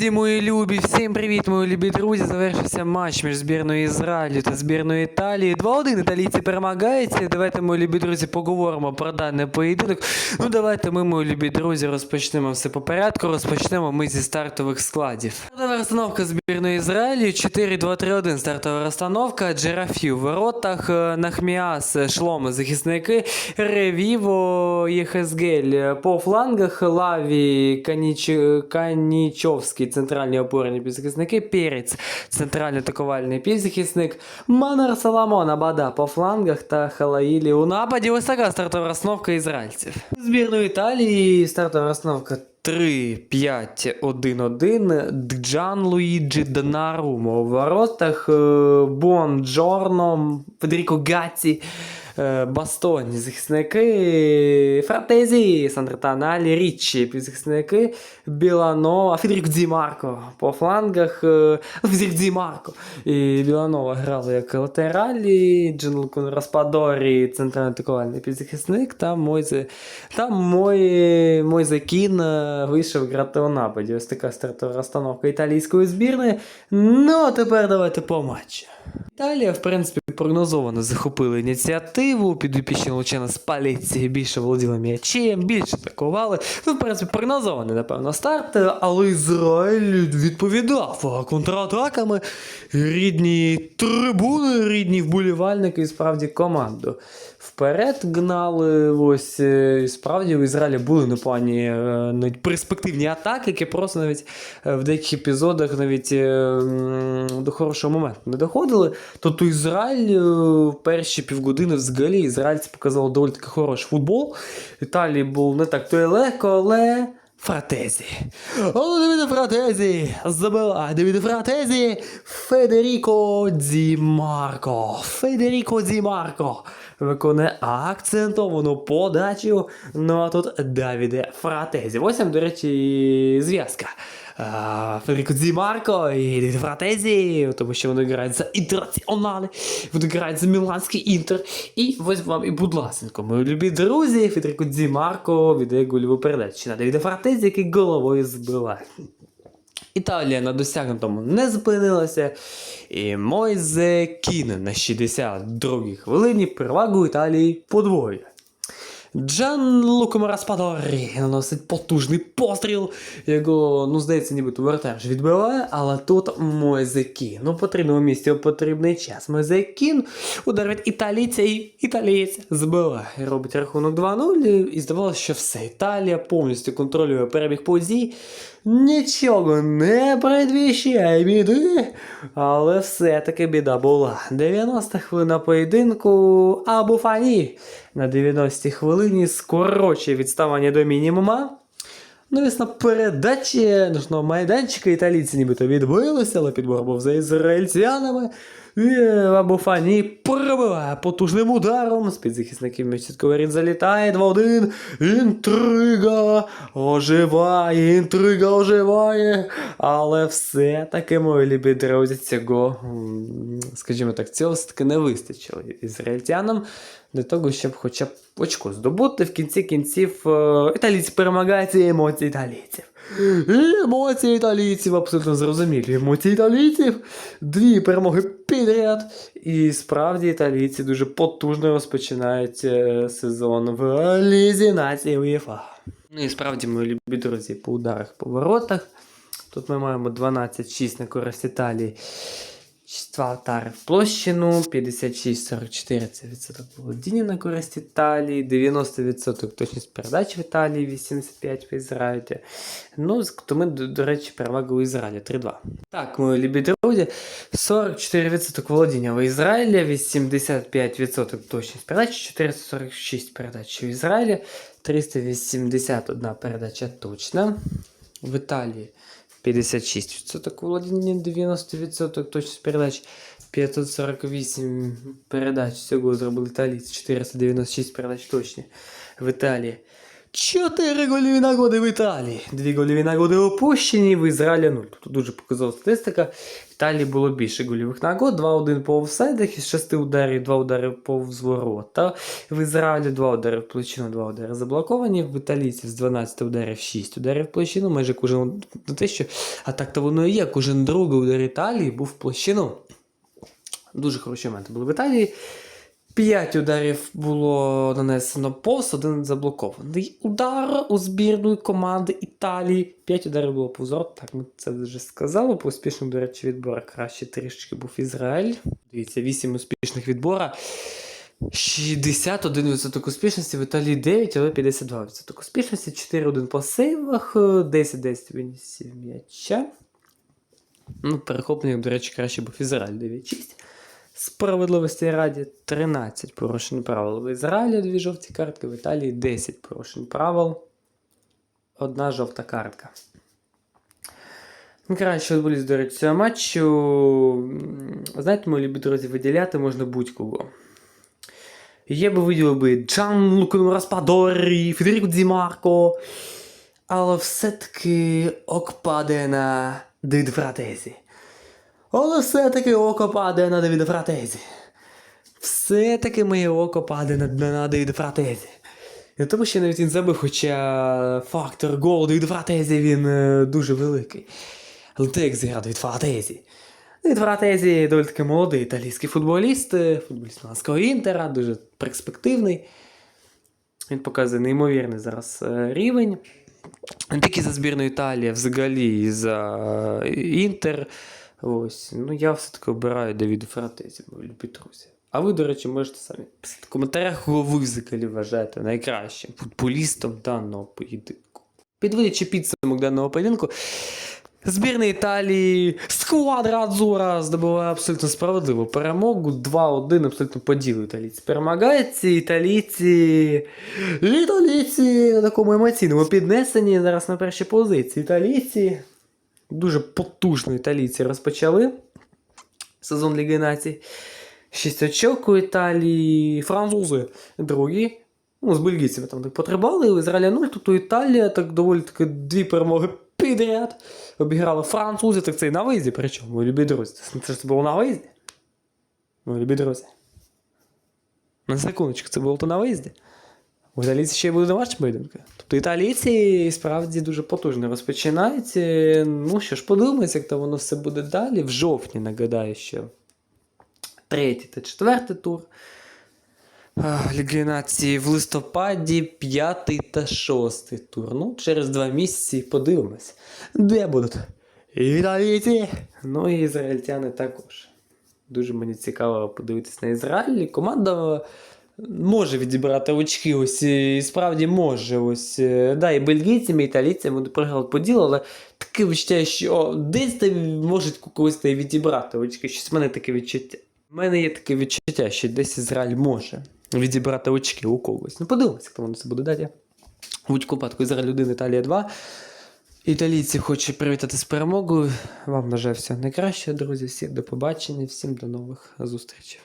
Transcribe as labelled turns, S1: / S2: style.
S1: Друзі, мої любі, всім привіт, мої любі друзі. Завершився матч між збірною Ізраїлю та збірною Італії. 2-1 італійці перемагається. Давайте, мої любі друзі, поговоримо про даний поєдинок. Ну, давайте ми, мої любі друзі, розпочнемо все по порядку. Розпочнемо ми зі стартових складів. Стартова розстановка збірної Ізраїлю 4-2-3-1. Стартова розстановка. Джерафі в воротах, е, Нахміас, е, Шлом, захисники, Ревіво, Єхезгель по флангах, Лаві, Каніч... Канічовський, центральні опорні півзахисники, Перець, центральний атакувальний півзахисник, Манар Саламон, Абада по флангах та Халаїлі у нападі. Ось така стартова розстановка ізраїльців. Збірної Італії стартова розстановка 3-5-1-1. Джан Луїджі Донарумо у воротах. е, Бон Джорно, Федеріко Гатті, е, Бастоні захисники, Фратезі, Сандретаналі, Річчі півзахисники, Біланова, Федерік Дзімарко по флангах, е, ну, Дзімарко і Біланова грали як латералі, Джанлукун Распадорі, центральний атакувальний півзахисник, та Мойзе, та Мой, Мойзе Кін е, вийшов грати у нападі. Ось така стартова розстановка італійської збірної. Ну, а тепер давайте по матчу. Італія, в принципі, прогнозовано захопила ініціативу, підопічні Лучена з паліці більше володіли м'ячем, більше атакували. Ну, в принципі, прогнозований, напевно, старт, але Ізраїль відповідав контратаками. Рідні трибуни, рідні вболівальники і справді команду. Вперед гнали. Ось е, справді в Ізраїлі були непогані е, навіть перспективні атаки, які просто навіть е, в деяких епізодах навіть до хорошого моменту не доходили. Тобто Ізраїль перші півгодини взагалі ізраїльці показали доволі таки хороший футбол. Італії був не так то й легко, але. Фратезі. О, Давіде Фратезі! Забила Давіде Фратезі! Федеріко Ді Марко. Федеріко Ді Марко виконує акцентовану подачу. Ну а тут Давіде Фратезі. Ось до речі, зв'язка. А, Федеріко Ді Марко і Фратезі, тому що вони грають за інтернаціонали, вони грають за Міланський інтер. І ось вам і будь ласенько, мої любі друзі, Федеріко Ді Марко віддає гольову передачу на Давіда Фратезі, який головою збиває. Італія на досягнутому не зупинилася. І Мойзе Кіне на 62-й хвилині перевагу Італії подвоює. Джан Луко Распадорі наносить потужний постріл. Його, ну, здається, нібито вертаж відбиває, але тут Мойзекін. Ну, потрібному місці потрібний час. Мойзекін ударить італійця і італієць збиває. Робить рахунок 2-0. І здавалося, що все. Італія повністю контролює перебіг подій. Нічого не передвіщає біди, але все-таки біда була. 90 хвилина поєдинку Абуфані на 90 хвилині скорочує відставання до мінімума. Навісно, передачі ножного майданчика італійці нібито відбилися, але підбор був за ізраїльтянами. І Абуфані пробиває потужним ударом. З-під захисників м'яч залітає 2-1. Інтрига оживає, інтрига оживає. Але все-таки, мої любі друзі, цього, скажімо так, цього все-таки не вистачило ізраїльтянам для того, щоб хоча б очко здобути. В кінці кінців е, італійці перемагають емоції італійців. І емоції італійців абсолютно зрозумілі. Емоції італійців. Дві перемоги підряд. І справді італійці дуже потужно розпочинають е, сезон в Лізі нації УЄФА. Ну і справді, мої любі друзі, по ударах по воротах. Тут ми маємо 12-6 на користь Італії. Два удари в площину, 56-44 це відсоток володіння на користь Італії, 90% точність передач в Італії, 85% в Ізраїлі. Ну, з- то ми, до, до речі, перевага у Ізраїлі 3-2. Так, мої любі друзі, 44% володіння в Ізраїлі, 85% точність передач, 446 передач в Ізраїлі, 381 передача точна. В Італії 56% володіння, 90% точність передач, 548 передач всього зробили італійці, 496 передач точні. В Італії Чотири гольові нагоди в Італії. Дві гольові нагоди опущені, в Ізраїлі нуль. Тобто дуже показова статистика. В Італії було більше гольових нагод, 2-1 по офсайдах, із 6 ударів, 2 удари повз ворота. В Ізраїлі 2 удари в площину, 2 удари заблоковані. В італійців з 12 ударів 6 ударів в площину. Майже кожен не те, що, а так то воно і є. Кожен другий удар Італії був в площину. Дуже хороші моменти були в Італії. П'ять ударів було нанесено повз, один заблокований. Удар у збірної команди Італії. П'ять ударів було повз ворот. Так, ми це вже сказали. По успішному, до речі, відборах краще трішки був Ізраїль. Дивіться, 8 успішних відбора. 61% успішності, в Італії 9, але 52% успішності, 4-1 по сейвах, 10-10 винісів м'яча. Ну, перехопленнях, до речі, краще був Ізраїль 9-6. Справедливості раді 13 порушень правил в Ізраїлі, дві жовті картки, в Італії 10 порушень правил. Одна жовта картка. Ну, Краще футболіст, до речі, цього матчу. Знаєте, мої любі друзі, виділяти можна будь-кого. Я би виділив би Джан Луку Распадорі, Федеріко Ді Марко, але все-таки окпаде на Давід Фратезі. Але все-таки око падає на Давіда Фратезі. Все-таки моє око падає на, на, Давіда Фратезі. Не тому, що навіть він забив, хоча фактор голу Давіда Фратезі він е, дуже великий. Але те, як зіграв Давід Фратезі. Давід Фратезі доволі таки молодий італійський футболіст, е, футболіст Міланського Інтера, дуже перспективний. Він показує неймовірний зараз е, рівень. Не тільки за збірну Італії, взагалі і за е, Інтер. Ось. Ну, я все-таки обираю Давіда Фратезі, мої любі друзі. А ви, до речі, можете самі писати в коментарях, кого ви взагалі вважаєте найкращим футболістом даного поєдинку. Підводячи підсумок даного поєдинку, збірна Італії Сквадра Адзура здобуває абсолютно справедливу перемогу. 2-1 абсолютно по ділу італійці перемагають. Ці італійці. Італійці на такому емоційному піднесенні зараз на першій позиції. Італійці дуже потужно італійці розпочали сезон Ліги Націй. Шість очок у Італії, французи другі. Ну, з бельгійцями там так потребали, Ізраїля 0, тобто Італія так доволі таки дві перемоги підряд. Обіграла французи, так це і на виїзді, причому, мої любі друзі. Це ж це було на виїзді. Мої любі друзі. На секундочку, це було то на виїзді. У італійці ще й буде домашні поєдинки. Тобто італійці справді дуже потужно розпочинають. Ну що ж, подумається, як то воно все буде далі. В жовтні нагадаю, що третій та четвертий тур. Ліги нації в листопаді п'ятий та шостий тур. Ну, через два місяці подивимось, де будуть італійці. Ну і ізраїльтяни також. Дуже мені цікаво подивитись на Ізраїль. Команда може відібрати очки, ось і справді може. Ось, е, да, і бельгійцями, і італійцями вони програли по але таке відчуття, що десь там можуть когось відібрати очки. Щось в мене таке відчуття. У мене є таке відчуття, що десь Ізраїль може відібрати очки у когось. Ну, подивимося, як воно це буде далі. Будь-якому випадку Ізраїль 1, Італія 2. Італійці хочу привітати з перемогою. Вам бажаю всього найкращого, друзі. Всіх до побачення, всім до нових зустрічей.